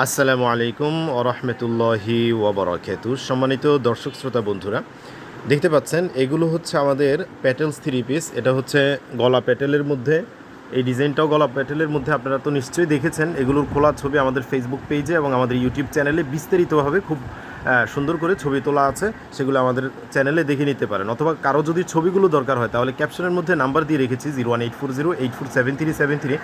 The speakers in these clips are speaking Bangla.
আসসালামু আলাইকুম ওরহমতুল্লাহি ওবরাকাতু সম্মানিত দর্শক শ্রোতা বন্ধুরা, দেখতে পাচ্ছেন, এগুলো হচ্ছে আমাদের প্যাটেলস থ্রি পিস এটা হচ্ছে গলা প্যাটেলের মধ্যে। এই ডিজাইনটাও গলা প্যাটেলের মধ্যে, আপনারা তো নিশ্চয়ই দেখেছেন। এগুলোর খোলা ছবি আমাদের ফেসবুক পেজে এবং আমাদের ইউটিউব চ্যানেলে বিস্তারিতভাবে খুব সুন্দর করে ছবি তোলা আছে, সেগুলো আমাদের চ্যানেলে দেখে নিতে পারেন। অথবা কারও যদি ছবিগুলো দরকার হয়, তাহলে ক্যাপশনের মধ্যে নাম্বার দিয়ে রেখেছি zero one eight four zero eight four seven three seven three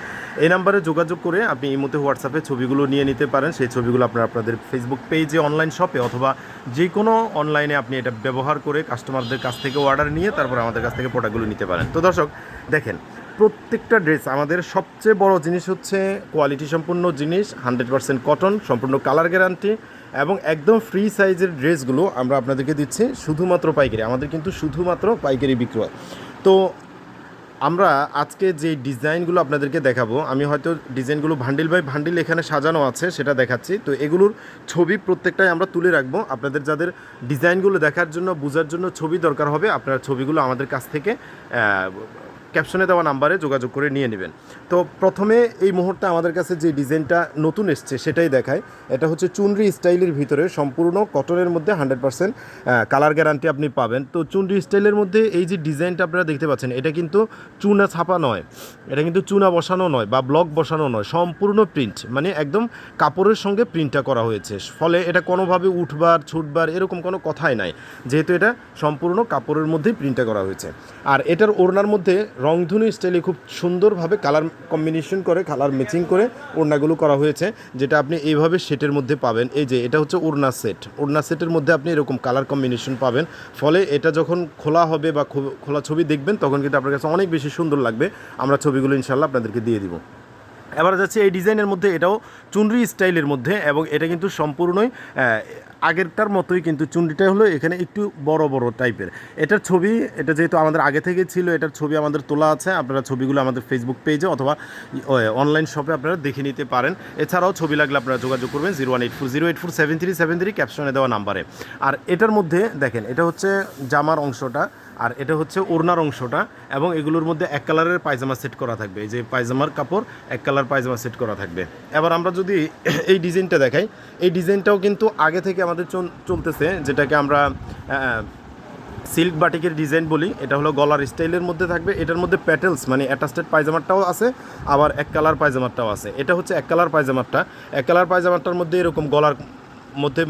এই নাম্বারে যোগাযোগ করে আপনি এই মধ্যে হোয়াটসঅ্যাপে ছবিগুলো নিয়ে নিতে পারেন। সেই ছবিগুলো আপনারা আপনাদের ফেসবুক পেজে অনলাইন শপে অথবা যে কোনো অনলাইনে আপনি এটা ব্যবহার করে কাস্টমারদের কাছ থেকে অর্ডার নিয়ে তারপর আমাদের কাছ থেকে প্রোডাক্টগুলো নিতে পারেন। তো দর্শক, দেখেন প্রত্যেকটা ড্রেস, আমাদের সবচেয়ে বড় জিনিস হচ্ছে কোয়ালিটি সম্পূর্ণ জিনিস হান্ড্রেড পার্সেন্ট কটন সম্পূর্ণ কালার গ্যারান্টি এবং একদম ফ্রি সাইজের ড্রেসগুলো আমরা আপনাদেরকে দিচ্ছি শুধুমাত্র পাইকারি, আমাদের কিন্তু শুধুমাত্র পাইকারি বিক্রয়। তো আমরা আজকে যে ডিজাইনগুলো আপনাদেরকে দেখাবো, আমি হয়তো ডিজাইনগুলো ভান্ডিল বাই ভান্ডিল এখানে সাজানো আছে, সেটা দেখাচ্ছি। তো এগুলোর ছবি প্রত্যেকটাই আমরা তুলে রাখব। আপনাদের যাদের ডিজাইনগুলো দেখার জন্য, বোঝার জন্য ছবি দরকার হবে, আপনারা ছবিগুলো আমাদের কাছ থেকে ক্যাপশনে দেওয়া নাম্বারে যোগাযোগ করে নিয়ে নেবেন। তো প্রথমে এই মুহূর্তে আমাদের কাছে যে ডিজাইনটা নতুন এসছে সেটাই দেখায়। এটা হচ্ছে চুনরি স্টাইলের ভিতরে সম্পূর্ণ কটনের মধ্যে হান্ড্রেড পার্সেন্ট কালার গ্যারান্টি আপনি পাবেন। তো চুনরি স্টাইলের মধ্যে এই যে ডিজাইনটা আপনারা দেখতে পাচ্ছেন, এটা কিন্তু চুনা ছাপা নয়। এটা কিন্তু চুনা বসানো নয় বা ব্লক বসানো নয়, সম্পূর্ণ প্রিন্ট। মানে একদম কাপড়ের সঙ্গে প্রিন্টটা করা হয়েছে। ফলে এটা কোনোভাবে উঠবার, ছুটবার এরকম কোনো কথাই নাই। যেহেতু এটা সম্পূর্ণ কাপড়ের মধ্যেই প্রিন্টটা করা হয়েছে। আর এটার ওড়নার মধ্যে রংধনু স্টাইলে খুব সুন্দরভাবে কালার কম্বিনেশন করে কালার ম্যাচিং করে ওড়নাগুলো করা হয়েছে, যেটা আপনি এইভাবে সেটের মধ্যে পাবেন। এই যে, এটা হচ্ছে ওড়না সেট ওড়না সেটের মধ্যে আপনি এরকম কালার কম্বিনেশন পাবেন। ফলে এটা যখন খোলা হবে বা খোলা ছবি দেখবেন, তখন কিন্তু আপনার কাছে অনেক বেশি সুন্দর লাগবে। আমরা ছবিগুলো ইনশাল্লাহ আপনাদেরকে দিয়ে দিব। এবার যাচ্ছে এই ডিজাইনের মধ্যে, এটাও চুনরি স্টাইলের মধ্যে এবং এটা কিন্তু সম্পূর্ণই আগেরটার মতোই কিন্তু চুনরিটা হলো এখানে একটু বড় বড় টাইপের। এটার ছবি, এটা যেহেতু আমাদের আগে থেকে ছিল, এটার ছবি আমাদের তোলা আছে, আপনারা ছবিগুলো আমাদের ফেসবুক পেজে অথবা অনলাইন শপে আপনারা দেখে নিতে পারেন। এছাড়াও ছবি লাগলে আপনারা যোগাযোগ করবেন zero one eight four zero eight four seven three seven three ক্যাপশনে দেওয়া নাম্বারে। আর এটার মধ্যে দেখেন, এটা হচ্ছে জামার অংশটা আর এটা হচ্ছে ওড়নার অংশটা এবং এগুলোর মধ্যে এক কালারের পায়জামা সেট করা থাকবে। এই যে পায়জামার কাপড়, এক কালার পায়জামা সেট করা থাকবে। এবার আমরা যদি এই ডিজাইনটা দেখাই, এই ডিজাইনটাও কিন্তু আগে থেকে আমাদের চল- চলতেছে, যেটাকে আমরা সিল্ক বাটিকের ডিজাইন বলি। এটা হলো গলার স্টাইলের মধ্যে থাকবে। এটার মধ্যে প্যাটেলস মানে অ্যাটাস্টেড পায়জামারটাও আছে, আবার এক কালার পায়জামারটাও আছে। এটা হচ্ছে এক কালার পায়জামারটা এক কালার পায়জামারটার মধ্যে এরকম গলার মধ্যে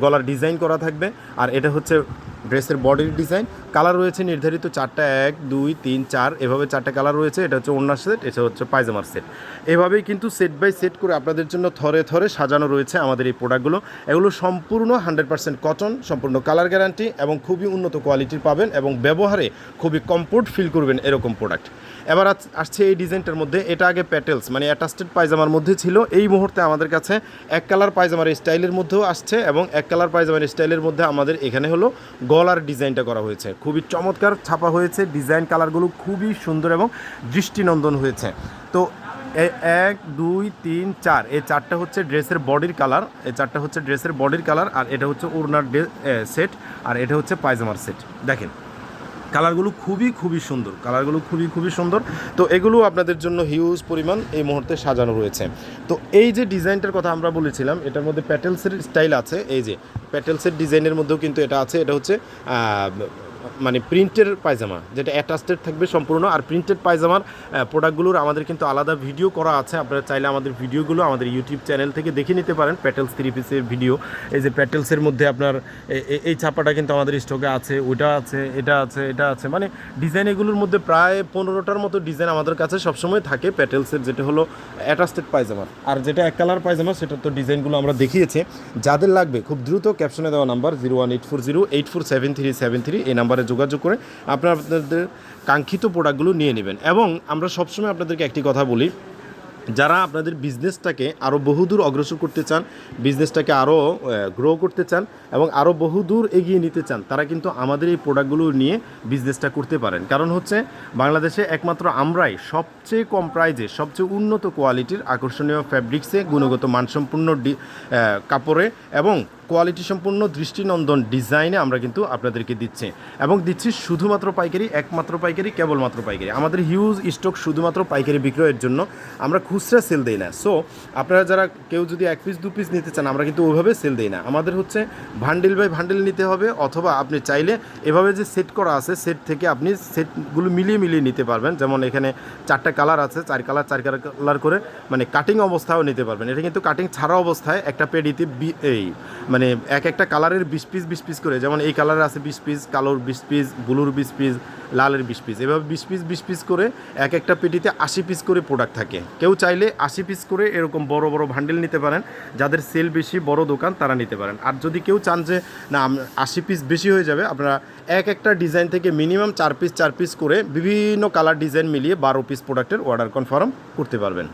গলার ডিজাইন করা থাকবে। আর এটা হচ্ছে ড্রেসের বডির ডিজাইন। কালার রয়েছে নির্ধারিত চারটা, এক, দুই, তিন, চার, এভাবে চারটা কালার রয়েছে। এটা হচ্ছে ওড়নার সেট, এটা হচ্ছে পায়জামার সেট। এভাবেই কিন্তু সেট বাই সেট করে আপনাদের জন্য থরে থরে সাজানো রয়েছে আমাদের এই প্রোডাক্টগুলো। এগুলো সম্পূর্ণ হান্ড্রেড পার্সেন্ট কটন, সম্পূর্ণ কালার গ্যারান্টি এবং খুবই উন্নত কোয়ালিটির পাবেন এবং ব্যবহারে খুবই কমফোর্ট ফিল করবেন এরকম প্রোডাক্ট। এবার আস- আসছে এই ডিজাইনটার মধ্যে, এটা আগে প্যাটেলস মানে অ্যাটাস্টেড পায়জামার মধ্যে ছিল। এই মুহূর্তে আমাদের কাছে এক কালার পায়জামার স্টাইলের মধ্যেও আসছে এবং এক কালার পায়জামার স্টাইলের মধ্যে আমাদের এখানে হলো গলার ডিজাইনটা করা হয়েছে। খুবই চমৎকার ছাপা হয়েছে, ডিজাইন কালারগুলো খুবই সুন্দর এবং দৃষ্টিনন্দন হয়েছে। তো এক, দুই, তিন, চার, এই চারটা হচ্ছে ড্রেসের বডির কালার, এই চারটা হচ্ছে ড্রেসের বডির কালার, আর এটা হচ্ছে ওড়নার সেট, আর এটা হচ্ছে পায়জামার সেট। দেখেন, কালারগুলো খুবই খুবই সুন্দর, কালারগুলো খুবই খুবই সুন্দর। তো এগুলো আপনাদের জন্য হিউজ পরিমাণ এই মুহূর্তে সাজানো রয়েছে। তো এই যে ডিজাইনটার কথা আমরা বলেছিলাম, এটার মধ্যে প্যাটেলসের স্টাইল আছে, এই যে প্যাটেলসের ডিজাইনের মধ্যেও কিন্তু এটা আছে, এটা হচ্ছে মানে প্রিন্টের পায়জামা, যেটা অ্যাটাস্টেড থাকবে সম্পূর্ণ। আর প্রিন্টেড পায়জামার প্রোডাক্টগুলোর আমাদের কিন্তু আলাদা ভিডিও করা আছে। আপনারা চাইলে আমাদের ভিডিওগুলো আমাদের ইউটিউব চ্যানেল থেকে দেখে নিতে পারেন। প্যাটেলস থ্রি পিসের ভিডিও এই যে প্যাটেলসের মধ্যে আপনার এই ছাপাটা কিন্তু আমাদের স্টকে আছে, ওইটা আছে, এটা আছে এটা আছে। মানে ডিজাইন এগুলোর মধ্যে প্রায় পনেরোটার মতো ডিজাইন আমাদের কাছে সবসময় থাকে প্যাটেলসের যেটা হলো অ্যাটাস্টেড পায়জামা আর যেটা এক কালার পায়জামা, সেটা তো ডিজাইনগুলো আমরা দেখিয়েছি। যাদের লাগবে, খুব দ্রুত ক্যাপশনে দেওয়া number zero one eight four zero eight four seven three seven three এই নাম্বারে যোগাযোগ করে আপনারা আপনাদের কাঙ্ক্ষিত প্রোডাক্টগুলো নিয়ে নেবেন। এবং আমরা সবসময় আপনাদেরকে একটি কথা বলি, যারা আপনাদের বিজনেসটাকে আরও বহুদূর অগ্রসর করতে চান, বিজনেসটাকে আরও গ্রো করতে চান এবং আরও বহুদূর এগিয়ে নিতে চান, তারা কিন্তু আমাদের এই প্রোডাক্টগুলো নিয়ে বিজনেসটা করতে পারেন। কারণ হচ্ছে, বাংলাদেশে একমাত্র আমরাই সবচেয়ে কম প্রাইজে, সবচেয়ে উন্নত কোয়ালিটির আকর্ষণীয় ফ্যাব্রিক্সে গুণগত মানসম্পন্ন কাপড়ে এবং কোয়ালিটি সম্পূর্ণ দৃষ্টিনন্দন ডিজাইনে আমরা কিন্তু আপনাদেরকে দিচ্ছি। এবং দিচ্ছি শুধুমাত্র পাইকারি, একমাত্র পাইকারি, কেবলমাত্র পাইকারি। আমাদের হিউজ স্টক শুধুমাত্র পাইকারি বিক্রয়ের জন্য আমরা খুচরা সেল দিই না। সো আপনারা যারা কেউ যদি এক পিস দু পিস নিতে চান, আমরা কিন্তু ওইভাবে সেল দিই না। আমাদের হচ্ছে ভান্ডেল বাই ভান্ডেল নিতে হবে, অথবা আপনি চাইলে এভাবে যে সেট করা আছে সেট থেকে আপনি সেটগুলো মিলিয়ে মিলিয়ে নিতে পারবেন। যেমন এখানে চারটা কালার আছে, চার কালার চার কালার করে মানে কাটিং অবস্থাও নিতে পারবেন। এটা কিন্তু কাটিং ছাড়া অবস্থায় একটা পেডিতে বি- এই মানে এক একটা কালারের বিশ পিস বিশ পিস করে। যেমন এই কালারের আছে বিশ পিস কালোর বিশ পিস ব্লুর বিশ পিস লালের বিশ পিস এভাবে বিশ পিস বিশ পিস করে এক একটা পেটিতে আশি পিস করে প্রোডাক্ট থাকে। কেউ চাইলে আশি পিস করে এরকম বড় বড় ভান্ডেল নিতে পারেন। যাদের সেল বেশি, বড় দোকান, তারা নিতে পারেন। আর যদি কেউ চান যে, না আশি পিস বেশি হয়ে যাবে, আপনারা এক একটা ডিজাইন থেকে মিনিমাম চার পিস চার পিস করে বিভিন্ন কালার ডিজাইন মিলিয়ে বারো পিস প্রোডাক্টের অর্ডার কনফার্ম করতে পারবেন।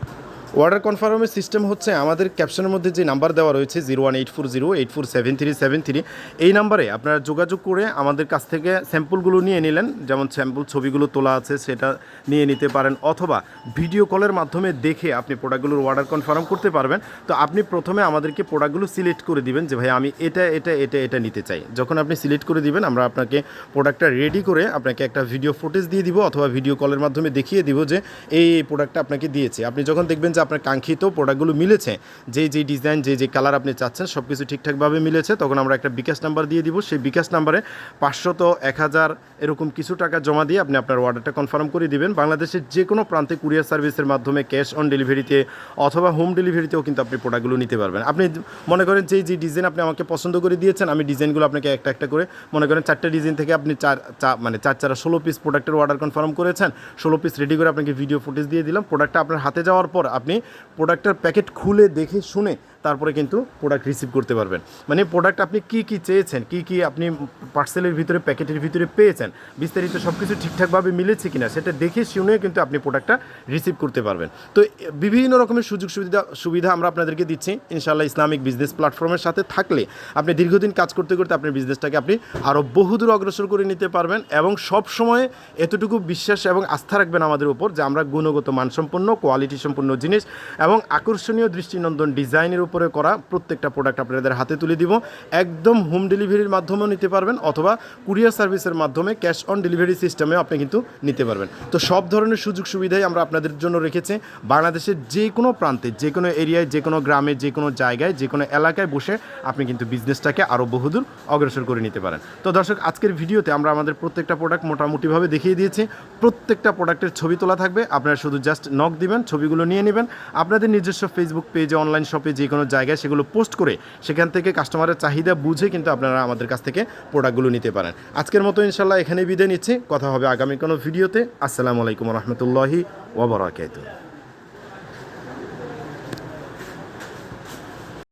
অর্ডার কনফার্মের সিস্টেম হচ্ছে আমাদের ক্যাপশনের মধ্যে যে নাম্বার দেওয়া রয়েছে zero one eight four zero eight four seven three seven three এই নাম্বারে আপনারা যোগাযোগ করে আমাদের কাছ থেকে স্যাম্পলগুলো নিয়ে নিলেন, যেমন স্যাম্পল ছবিগুলো তোলা আছে সেটা নিয়ে নিতে পারেন, অথবা ভিডিও কলের মাধ্যমে দেখে আপনি প্রোডাক্টগুলোর অর্ডার কনফার্ম করতে পারবেন। তো আপনি প্রথমে আমাদেরকে প্রোডাক্টগুলো সিলেক্ট করে দিবেন যে, ভাই, আমি এটা এটা এটা এটা নিতে চাই। যখন আপনি সিলেক্ট করে দিবেন, আমরা আপনাকে প্রোডাক্টটা রেডি করে আপনাকে একটা ভিডিও ফুটেজ দিয়ে দিব, অথবা ভিডিও কলের মাধ্যমে দেখিয়ে দিব যে, এই প্রোডাক্টটা আপনাকে দিয়েছে। আপনি যখন দেখবেন যে আপনার কাঙ্ক্ষিত প্রোডাক্টগুলো মিলেছে, যে যে ডিজাইন যে যে কালার আপনি চাচ্ছেন সব কিছু ঠিকঠাকভাবে মিলেছে, তখন আমরা একটা বিকাশ নাম্বার দিয়ে দিব। সেই বিকাশ নাম্বারে পাঁচশত এক হাজার এরকম কিছু টাকা জমা দিয়ে আপনি আপনার অর্ডারটা কনফার্ম করে দিবেন। বাংলাদেশের যে কোনো প্রান্তে কুরিয়ার সার্ভিসের মাধ্যমে ক্যাশ অন ডেলিভারিতে অথবা হোম ডেলিভারিতেও কিন্তু আপনি প্রোডাক্টগুলো নিতে পারবেন। আপনি মনে করেন যে যে ডিজাইন আপনি আমাকে পছন্দ করে দিয়েছেন, আমি ডিজাইনগুলো আপনাকে একটা একটা করে মনে করেন চারটে ডিজাইন থেকে আপনি চার, চা- মানে চার চারা ষোলো পিস প্রোডাক্টের অর্ডার কনফার্ম করেছেন, ষোলো পিস রেডি করে আপনাকে ভিডিও ফুটেজ দিয়ে দিলাম। প্রোডাক্টটা আপনার হাতে যাওয়ার পর আপনি প্রোডাক্টের প্যাকেট খুলে দেখে শুনে তারপরে কিন্তু প্রোডাক্ট রিসিভ করতে পারবেন। মানে প্রোডাক্ট আপনি কি কি চেয়েছেন, কি কি আপনি পার্সেলের ভিতরে প্যাকেটের ভিতরে পেয়েছেন, বিস্তারিত সব কিছু ঠিকঠাকভাবে মিলেছে কিনা সেটা দেখে শুনে কিন্তু আপনি প্রোডাক্টটা রিসিভ করতে পারবেন। তো বিভিন্ন রকমের সুযোগ সুবিধা সুবিধা আমরা আপনাদেরকে দিচ্ছি। ইনশাল্লাহ ইসলামিক বিজনেস প্ল্যাটফর্মের সাথে থাকলে আপনি দীর্ঘদিন কাজ করতে করতে আপনার বিজনেসটাকে আপনি আরও বহুদূর অগ্রসর করে নিতে পারবেন এবং সব সময় এতটুকু বিশ্বাস এবং আস্থা রাখবেন আমাদের উপর যে আমরা গুণগত মানসম্পন্ন কোয়ালিটি সম্পন্ন জিনিস এবং আকর্ষণীয় দৃষ্টিনন্দন ডিজাইনের উপরে করা প্রত্যেকটা প্রোডাক্ট আপনাদের হাতে তুলে দিব। একদম হোম ডেলিভারির মাধ্যমেও নিতে পারবেন অথবা কুরিয়ার সার্ভিসের মাধ্যমে ক্যাশ অন ডেলিভারি সিস্টেমেও আপনি কিন্তু নিতে পারবেন। তো সব ধরনের সুযোগ সুবিধাই আমরা আপনাদের জন্য রেখেছি। বাংলাদেশের যে কোনো প্রান্তে, যে কোনো এরিয়ায়, যে কোনো গ্রামে, যে কোনো জায়গায়, যে কোনো এলাকায় বসে আপনি কিন্তু বিজনেসটাকে আরও বহুদূর অগ্রসর করে নিতে পারেন। তো দর্শক, আজকের ভিডিওতে আমরা আমাদের প্রত্যেকটা প্রোডাক্ট মোটামুটিভাবে দেখিয়ে দিয়েছি। প্রত্যেকটা প্রোডাক্টের ছবি তোলা থাকবে। আপনারা শুধু জাস্ট নক দিবেন, ছবিগুলো নিয়ে নেবেন। আপনাদের নিজস্ব ফেসবুক পেজে অনলাইন শপে যে কোনো জায়গায় সেগুলো পোস্ট করে সেখান থেকে কাস্টমারের চাহিদা বুঝে কিন্তু আপনারা আমাদের কাছ থেকে প্রোডাক্টগুলো নিতে পারেন। আজকের মতো ইনশাল্লাহ এখানে বিদায় নিচ্ছি। কথা হবে আগামী কোনো ভিডিওতে। আসসালামু আলাইকুম রহমতুল্লাহি ওবরাকাতুহ